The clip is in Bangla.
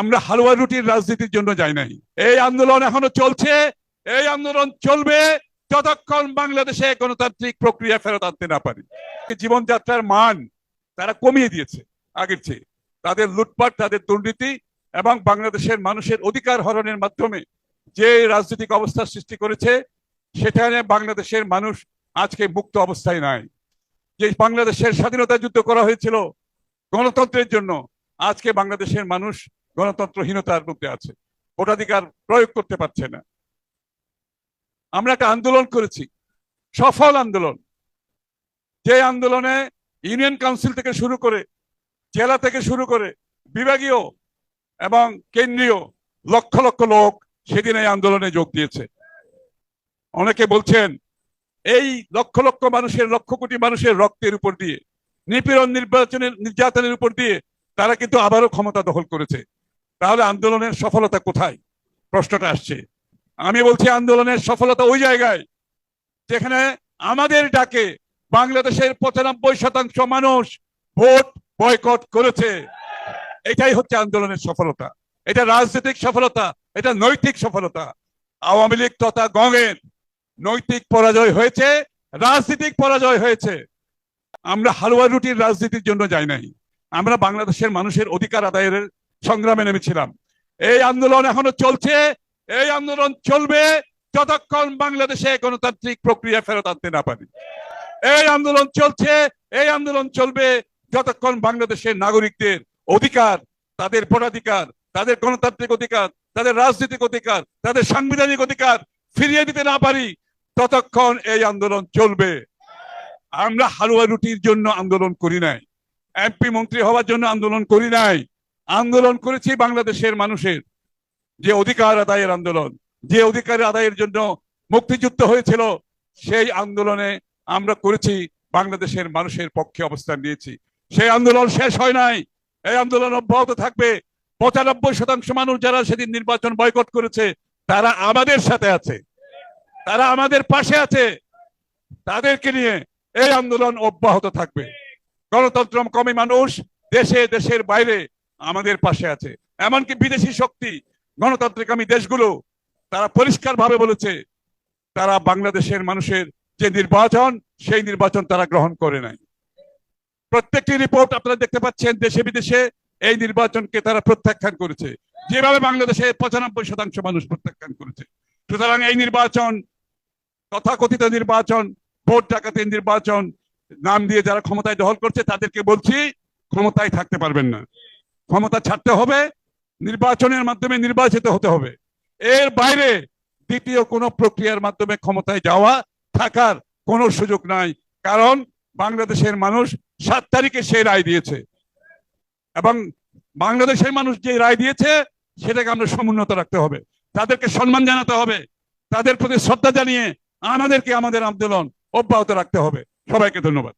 আমরা হালুয়া রুটির রাজনীতির জন্য যাই নাই। এই আন্দোলন এখনও চলছে। এই আন্দোলন চলবে যতক্ষণ বাংলাদেশে গণতান্ত্রিক প্রক্রিয়া ফেরত আনতে না পারি। জীবনযাত্রার মান তারা কমিয়ে দিয়েছে আগের চেয়ে। তাদের লুটপাট, তাদের দুর্নীতি এবং বাংলাদেশের মানুষের অধিকার হরণের মাধ্যমে যে রাজনৈতিক অবস্থা সৃষ্টি করেছে, সেখানে বাংলাদেশের মানুষ আজকে মুক্ত অবস্থায় নাই। যে বাংলাদেশের স্বাধীনতা যুদ্ধ করা হয়েছিল গণতন্ত্রের জন্য, আজকে বাংলাদেশের মানুষ গণতন্ত্রহীনতার মধ্যে আছে। ভোটাধিকার প্রয়োগ করতে পারছে না। আমরা একটা আন্দোলন করেছি, সফল আন্দোলন। যে আন্দোলনে ইউনিয়ন কাউন্সিল থেকে শুরু করে, জেলা থেকে শুরু করে বিভাগীয় এবং কেন্দ্রীয় লক্ষ লক্ষ লোক সেদিন এই আন্দোলনে যোগ দিয়েছে। অনেকে বলছেন, এই লক্ষ লক্ষ মানুষের, লক্ষ কোটি মানুষের রক্তের উপর দিয়ে, নিপীড়ন নির্বাচনের, নির্যাতনের উপর দিয়ে তারা কিন্তু আবারও ক্ষমতা দখল করেছে। তাহলে আন্দোলনের সফলতা কোথায়? প্রশ্নটা আসছে। আমি বলছি আন্দোলনের সফলতা ওই জায়গায় যেখানে আমাদের ডাকে বাংলাদেশের পঁচানব্বই শতাংশ মানুষ ভোট বয়কট করেছে। এটাই হচ্ছে আন্দোলনের সফলতা। এটা রাজনৈতিক সফলতা, এটা নৈতিক সফলতা। আওয়ামী লীগ তথা গঙের নৈতিক পরাজয় হয়েছে, রাজনৈতিক পরাজয় হয়েছে। আমরা হালুয়া রুটির রাজনীতির জন্য যাই নাই। আমরা বাংলাদেশের মানুষের অধিকার আদায়ের সংগ্রামে নেমেছিলাম। এই আন্দোলন এখনও চলছে, এই আন্দোলন চলবে যতক্ষণ বাংলাদেশে গণতান্ত্রিক প্রক্রিয়া ফেরত আনতে না পারি। এই আন্দোলন চলছে, এই আন্দোলন চলবে যতক্ষণ বাংলাদেশের নাগরিকদের অধিকার, তাদের ভোটাধিকার, তাদের গণতান্ত্রিক অধিকার, তাদের রাজনৈতিক অধিকার, তাদের সাংবিধানিক অধিকার ফিরিয়ে দিতে না পারি, ততক্ষণ এই আন্দোলন চলবে। আমরা হালুয়া রুটির জন্য আন্দোলন করি নাই। এমপি মন্ত্রী হওয়ার জন্য আন্দোলন করি নাই। আন্দোলন করেছি বাংলাদেশের মানুষের যে অধিকার আদায়ের আন্দোলন, যে অধিকার আদায়ের জন্য মুক্তিযুদ্ধ হয়েছিল, সেই আন্দোলনে আমরা করেছি, বাংলাদেশের মানুষের পক্ষে অবস্থান নিয়েছি। সেই আন্দোলন শেষ হয় নাই। এই আন্দোলন অব্যাহত থাকবে। পঁচানব্বই শতাংশ মানুষ যারা সেদিন নির্বাচন বয়কট করেছে, তারা আমাদের সাথে আছে। তারা আমাদের পাশে আছে। তাদেরকে নিয়ে এই আন্দোলন অব্যাহত থাকবে। গণতন্ত্র কমে মানুষ, দেশে, দেশের বাইরে আমাদের পাশে আছে। এমনকি বিদেশি শক্তি গণতান্ত্রিকামী দেশগুলো, তারা পরিষ্কার ভাবে বলেছে, তারা বাংলাদেশের মানুষের যে নির্বাচন, সেই নির্বাচন তারা গ্রহণ করে নাই। প্রত্যেকটি রিপোর্ট আপনারা দেখতে পাচ্ছেন, দেশে বিদেশে এই নির্বাচনকে তারা প্রত্যাখ্যান করেছে। যেভাবে বাংলাদেশে পঁচানব্বই শতাংশ মানুষ প্রত্যাখ্যান করেছে। সুতরাং এই নির্বাচন, তথাকথিত নির্বাচন, ভোট ডাকাতের নির্বাচন, নাম দিয়ে যারা ক্ষমতায় দখল করছে, তাদেরকে বলছি, ক্ষমতায় থাকতে পারবেন না। ক্ষমতা ছাড়তে হবে, নির্বাচনের মাধ্যমে নির্বাচিত হতে হবে। এর বাইরে দ্বিতীয় কোনো প্রক্রিয়ার মাধ্যমে ক্ষমতায় যাওয়া, থাকার কোনো সুযোগ নাই। কারণ বাংলাদেশের মানুষ সাত তারিখে সে রায় দিয়েছে। এবং বাংলাদেশের মানুষ যে রায় দিয়েছে, সেটাকে আমরা সমুন্নত রাখতে হবে। তাদেরকে সম্মান জানাতে হবে। তাদের প্রতি শ্রদ্ধা জানিয়ে আমাদেরকে আমাদের আন্দোলন অব্যাহত রাখতে হবে। সবাইকে ধন্যবাদ।